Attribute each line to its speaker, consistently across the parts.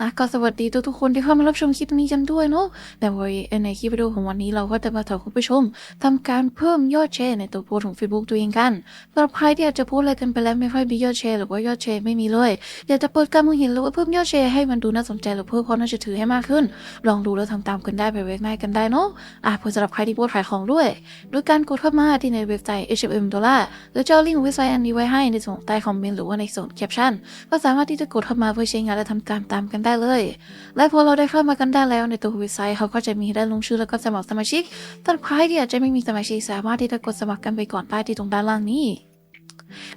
Speaker 1: อะก็สวัสดีทุกๆคนที่เข้ามารับชมคลิปนี้กันด้วยเนาะแต่ว่าในคลิปวิดีโอของวันนี้เราก็จะมาถามคุณผู้ชมทำการเพิ่มยอดแชร์ในตัวโพสของ Facebook ตัวเองกันสำหรับใครที่อาจจะโพสต์อะไรกันไปแล้วไม่ค่อยมียอดแชร์หรือว่ายอดแชร์ไม่มีเลยอยากจะเปิดการมองเห็นหรือว่าเพิ่มยอดแชร์ให้มันดูน่าสนใจหรือเพิ่มความน่าเชื่อถือให้มากขึ้น ลองดูแล้วทำตามกันได้ไปเว็บไซต์กันได้เนาะอะเพื่อสำหรับใครที่โพสขายของด้วยโดยการกดเข้ามาที่ในเว็บไซต์ H&M ดอลลาร์แล้วจะเอาลิงก์เว็บไซต์อันนี้ไว้ให้ในส่วนใต้คอมเมนต์หรือว่าในส่วนแคปชั่นก็สามารถที่จะกดเข้ามาเพื่อใช้งานและทำการตามกันได้เลย และพอเราได้เข้ามากันได้แล้วในตัวเว็บไซต์เขาก็จะมีได้ลงชื่อแล้วก็สมัครสมาชิกแต่ใครที่อาจจะไม่มีสมาชิกสามารถที่จะกดสมัครกันไปก่อนได้ที่ตรงด้านล่างนี้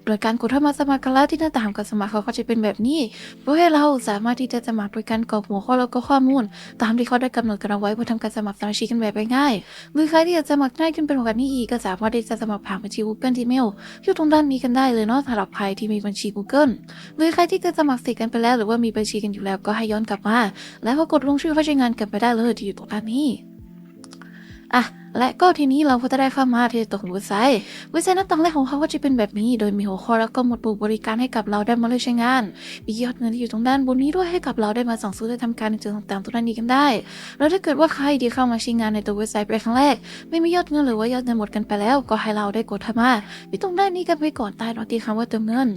Speaker 1: โดยการกดเข้ามาสมัครกันแล้วที่หน้าต่างการสมัครเขาก็จะเป็นแบบนี้เพื่อให้เราสามารถที่จะสมัครโดยการกรอกหัวข้อแล้วก็ข้อมูล ตามที่เขาได้กำหนดกันเอาไว้เพื่อทำการสมัครสมาชิกกันแบบง่ายหรือใครที่อยากสมัครง่ายขึ้นเป็นกว่านี้อีกก็สามารถที่จะสมัครผ่านบัญชี Google Gmail อยู่ตรงด้านนี้กันได้เลยเนาะสำหรับใครที่มีบัญชี Google หรือใครที่จะสมัครเสร็จกันไปแล้ว หรือว่ามีบัญชีกันอยู่แล้วก็ให้ย้อนกลับมา แล้วก็กดลงชื่อเพื่อใช้งานกันไปได้เลยที่อยู่ตรงด้านนี้ อะและก็ทีนี้เราก็จะได้เข้ามาที่ตัวของเว็บไซต์เว็บไซต์หน้าต่างแรกของเขาก็จะเป็นแบบนี้ โดยมีหัวข้อแล้วก็หมดหมู่บริการให้กับเราได้มาเลยใช้งานมียอดเงินที่อยู่ตรงด้านบนนี้ด้วยให้กับเราได้มาสั่งซื้อและทำการในจุดต่างๆตรงด้านนี้กันได้ แล้วถ้าเกิดว่าใครที่เข้ามาใช้งานในตัวเว็บไซต์เป็นครั้งแรก ไม่มียอดเงินหรือว่ายอดเงินหมดกันไปแล้ว ก็ให้เราได้กดเข้ามาที่ตรงด้านนี้กันไปก่อนใต้รอตีคำว่าเติมเงิน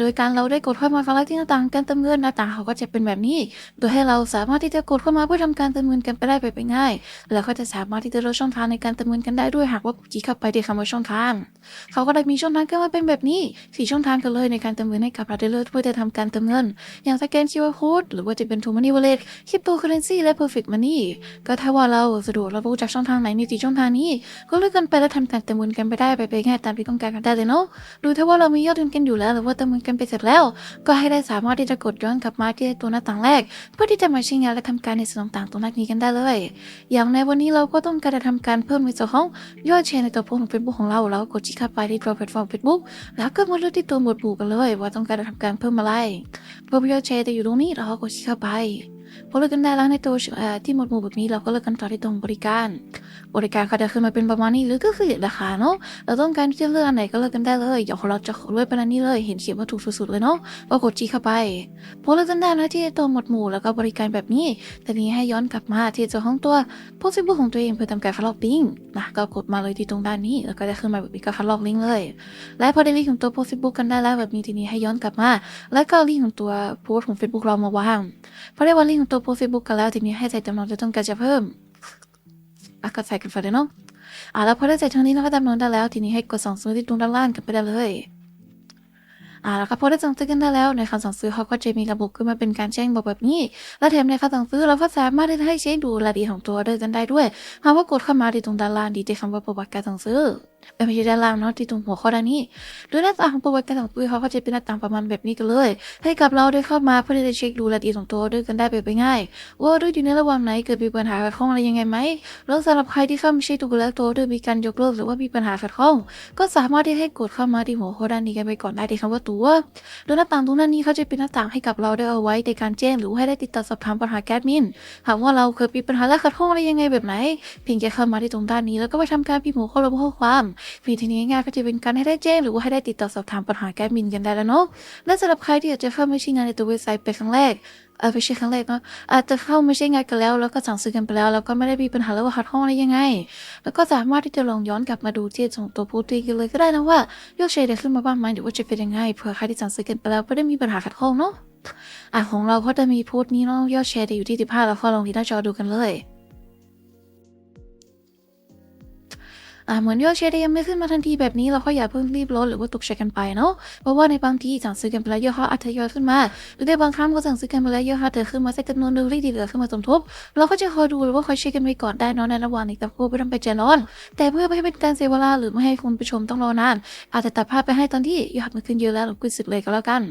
Speaker 1: โดยการเราได้กดเข้ามาครั้งแรกที่หน้าต่างการเติมเงินหน้าต่างเขาก็จะเป็นแบบนี้ โดยให้เราสามารถที่จะกดเข้ามาเพื่อทำการเติมเงินกันไปได้ไปไปง่าย แล้วก็จะสามารถที่จะเลือกช่องทางในการเติมเงินกันได้ด้วยหากว่ากูจีเข้าไปที่คำว่าช่องทางเขาก็ได้มีช่องทางขึ้นมาเป็นแบบนี้สี่ช่องทางกันเลยในการเติมเงินให้กับเราได้เลือกเพื่อจะทำการเติมเงิน อย่างสแกน QR code หรือว่าจะเป็น True Money Wallet Cryptocurrency และ Perfect Money ก็ถ้าว่าเราสะดวกเรารู้จักช่องทางไหนในสี่ช่องทางนี้ ก็เลือกกันไปแล้วทำการเติมเงินกันไปได้ไปไปง่ายตามที่ต้องการกันได้เลยเนาะดูถ้าว่าเรามียอดเงินกันอยู่แล้วหรือว่าเติมเงินกันไปเสร็จแล้ว ก็ให้ได้สามารถที่จะกดย้อนกลับมาที่ตัวหน้าต่างแรก เพื่อที่จะมาใช้งานและทำการในส่วนต่างๆตรงนั้นนี้กันได้เลย อย่างในวันนี้เราก็ต้องการจะทำการเพิ่มในส่วนของยอดแชร์ในตัวโพสต์ของเฟซบุ๊กของเราแล้วกดที่เข้าไปที่ตัวแพลตฟอร์ม Facebook แล้วก็มาเลือกที่ตัวหมวดหมู่กันเลย ว่าต้องการจะทำการเพิ่มอะไรเพิ่มยอดแชร์จะอยู่ตรงนี้เราก็กดที่เข้าไป พอเลือกกันได้แล้วในตัวที่หมวดหมู่แบบนี้เราก็เลือกกันต่อที่ตรงบริการ บริการเขาจะขึ้นมาเป็นประมาณนี้หรือก็คือราคาเนาะเราต้องการที่จะเลือกอันไหนก็เลือกกันได้เลยเดี๋ยวเราจะเลือกเป็นอันนี้เลยเห็นเขียนว่าถูกสุดๆเลยเนาะก็กดจี้เข้าไปพอเลือกกันได้แล้วที่ตัวหมวดหมู่แล้วก็บริการแบบนี้แต่นี้ให้ย้อนกลับมาที่เจ้าของตัวโพสต์เฟซบุ๊กของตัวเองเพื่อทำการคัดลอกลิงก์นะก็กดมาเลยที่ตรงด้านนี้แล้วก็จะขึ้นมาแบบนี้ก็คัดลอกลิงก์เลย และพอได้ลิงก์ของตัวโพสต์เฟซบุ๊กกันได้แล้วแบบนี้ทีนี้ให้ย้อนกลับมา แล้วก็ลิงก์ของตัวโพสต์ของ Facebook เรามาวางพอได้วาลิงก์ของตัวโพสต์เฟซบุ๊กกันแล้วทีนี้ให้ใส่จำนวนที่ต้องการจะเพิ่มอะก็ใส่กันไปเลยเนาะอ่าแล้วพอได้ใส่ทั้งนี้เราก็จำนวนได้แล้ว ทีนี้ให้กดสองส่วนที่ตรงด้านล่างกันไปได้เลย อ่าแล้วก็พอได้สั่งซื้อกันได้แล้วในคำสั่งซื้อเขาก็จะมีระบบขึ้นมาเป็นการแจ้งบอกแบบนี้ และแถมในคำสั่งซื้อเราก็สามารถที่จะให้เช็คดูรายละเอียดของตัวเดอร์กันได้ด้วยหากว่ากดเข้ามาที่ตรงด้านล่างดีที่คำว่าประวัติการสั่งซื้อเอ้ยไม่ใช่ด้านล่างเนาะที่ตรงหัวข้อด้านนี้โดยหน้าตาของประวัติการสั่งซื้อเขาก็จะเป็นหน้าตาประมาณแบบนี้กันเลย ให้กับเราได้เข้ามาเพื่อที่จะเช็คดูรายละเอียดของตัวเดอร์กันได้ไปไปง่าย ว่าดอร์อยู่ในระหว่างไหนเกิดมีปัญหาขัดข้องอะไรยังไงไหมแล้วสำหรับใครที่เข้าม่ใช่ถูแล้วตัวดอร์มีการยกเลิกหรือว่ามีปัญหาขัดข้อง ก็สามารถที่ให้กดเข้ามาที่หัวข้อด้านนี้กันไปก่อนได้ที่คำว่าตัวโดยหน้าต่างตรงนั้นนี้เขาจะเป็นหน้าต่างให้กับเราได้เอาไว้ในการแจ้งหรือให้ได้ติดต่อสอบถามปัญหาแก๊สมินหากว่าเราเคยมีปัญหาและขัดข้องอะไรยังไงแบบไหนเพียงแค่เข้ามาที่ตรงด้านนี้แล้วก็ไปทำการพิมพ์หัวข้อลงข้อความมีทีนี้ง่ายก็จะเป็นการให้ได้แจ้งหรือว่าให้ได้ติดต่อสอบถามปัญหาแก๊สมินกันได้แล้วเนาะและสำหรับใครที่อยากจะเข้ามาใช้งานในตัวเว็บไซต์เป็นครั้งแรก เออไปเช่ครั้งแรกเนาะอาจจะเข้าไม่ใช่งานกันแล้ว แล้วก็สั่งซื้อกันไปแล้วแล้วก็ไม่ได้มีปัญหาแล้วว่าขัดห้องอะไรยังไง แล้วก็สามารถที่จะลองย้อนกลับมาดูที่ของตัวโพสต์ตัวเองกันเลยก็ได้นะว่ายอดแชร์ได้ขึ้นมาบ้างไหมหรือว่าจะเป็นยังไงเผื่อใครที่สั่งซื้อกันไปแล้วไม่ได้มีปัญหาขัดข้องเนาะอะของเราก็จะมีโพสต์นี้เนาะยอดแชร์จะอยู่ที่15แล้วก็ลองที่หน้าจอดูกันเลย เหมือนยอดแชร์ได้ยังไม่ขึ้นมาทันทีแบบนี้เราก็อย่าเพิ่งรีบลดหรือว่าตกใจกันไปเนาะเพราะว่าในบางทีสั่งซื้อกันไปแล้วยอดเขาอาจจะยอดขึ้นมาหรือในบางครั้งก็สั่งซื้อกันไปแล้วยอดเขาเธอขึ้นมาใส่จำนวนหนึ่งที่เหลือขึ้นมาสมทบ เราก็จะคอยดูหรือว่าคอยเช็คกันไปก่อนได้เนอะในระหว่างนี้แต่ก็ไม่ต้องไปใจร้อน แต่เพื่อไม่ให้เป็นการเสียเวลาหรือไม่ให้คุณผู้ชมต้องรอนาน อาจจะตัดภาพไปให้ตอนที่ยอดมันขึ้นเยอะแล้วหรือขึ้นสุดเลยก็แล้วกัน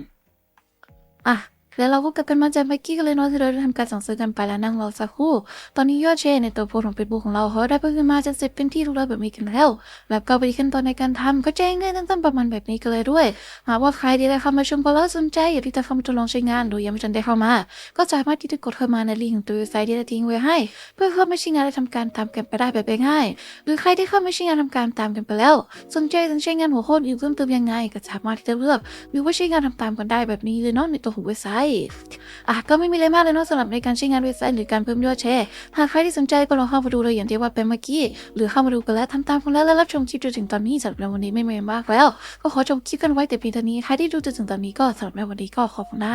Speaker 1: อะ แล้วเราก็กลับกันมาจากเมื่อกี้กันเลยเนาะที่เราได้ทำการสั่งซื้อกันไปแล้วนั่งรอสักครู่ ตอนนี้ยอดแชร์ในตัวโพสของเฟซบุ๊กของเราเขาได้เพิ่มขึ้นมาจะเสร็จเป็นที่รู้แล้วแบบนี้กันแล้ว แบบก็ไปขั้นตอนในการทำก็แจ้งง่ายตั้งๆประมาณแบบนี้กันเลยด้วย หากว่าใครที่ได้เข้ามาชมพอแล้วสนใจอยากที่จะเข้ามาทดลองใช้งานโดยยังไม่ทันได้เข้ามา ก็สามารถที่จะกดเข้ามาในลิงก์ของตัวเว็บไซต์ที่ได้ทิ้งไว้ให้ เพื่อเข้ามาใช้งานและทำการตามกันไปได้แบบง่ายหรือใครที่เข้ามาใช้งานทำการตามกันไปแล้วสนใจจะใช้งานหัวข้ออื่นเพิ่มเติมยังไง ก็สามารถที่จะเลือกหรือว่าใช้งานทำตามกันได้แบบนี้เลยเนาะในตัวของเว็บไซต์อะก็ไม่มีอะไรมากเลยเนาะสำหรับในการใช้งานเว็บไซต์หรือการเพิ่มยอดแชร์ หากใครที่สนใจก็ลองเข้ามาดูเลยอย่างที่ว่าเป็นเมื่อกี้ หรือเข้ามาดูกันแล้วทำตามกันแล้วและรับชมคลิปจนถึงตอนนี้สำหรับวันนี้ไม่มีอะไรมากแล้ว ก็ขอจบคลิปกันไว้แต่เพียงเท่านี้ใครที่ดูจนถึงตอนนี้ก็สำหรับวันนี้ก็ขอบคุณนะ